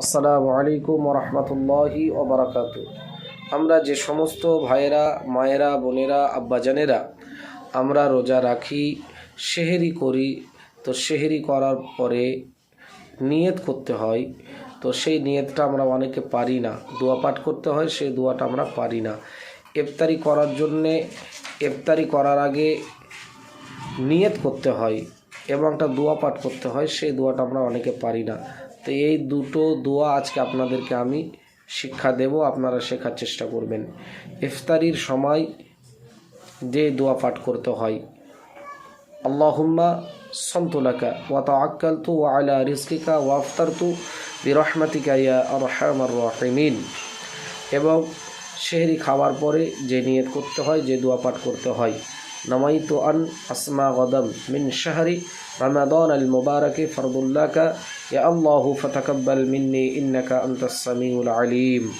আসসালামু আলাইকুম রহমতুল্লাহি ওবরাকাত। আমরা যে সমস্ত ভাইয়েরা, মায়েরা, বোনেরা, আব্বাজানেরা আমরা রোজা রাখি, সেহেরি করি, তো সেহেরি করার পরে নিয়ত করতে হয়, তো সেই নিয়তটা আমরা অনেকে পারি না। দোয়া পাঠ করতে হয়, সেই দোয়াটা আমরা পারি না। ইফতারি করার জন্যে, ইফতারি করার আগে নিয়ত করতে হয় এবং একটা দোয়া পাঠ করতে হয়, সেই দোয়াটা আমরা অনেকে পারি না। তো এই দুটো দোয়া আজকে আপনাদেরকে আমি শিক্ষা দেব, আপনারা শেখার চেষ্টা করবেন। ইফতারির সময় যে দোয়া পাঠ করতে হয়, আল্লাহুম্মা সন্তুলাকা ওয়া তাআক্কালতু ওয়া আলা রিজকিকা ওয়া আফতারতু বিরহমাতিকা ইয়া আরহামার রাহিমিন। এবং সেহরি খাওয়ার পরে যে নিয়ত করতে হয়, যে দোয়া পাঠ করতে হয় نميت أن أسمى غدا من شهر رمضان المبارك فرض لك يا الله فتقبل مني إنك أنت السميع العليم.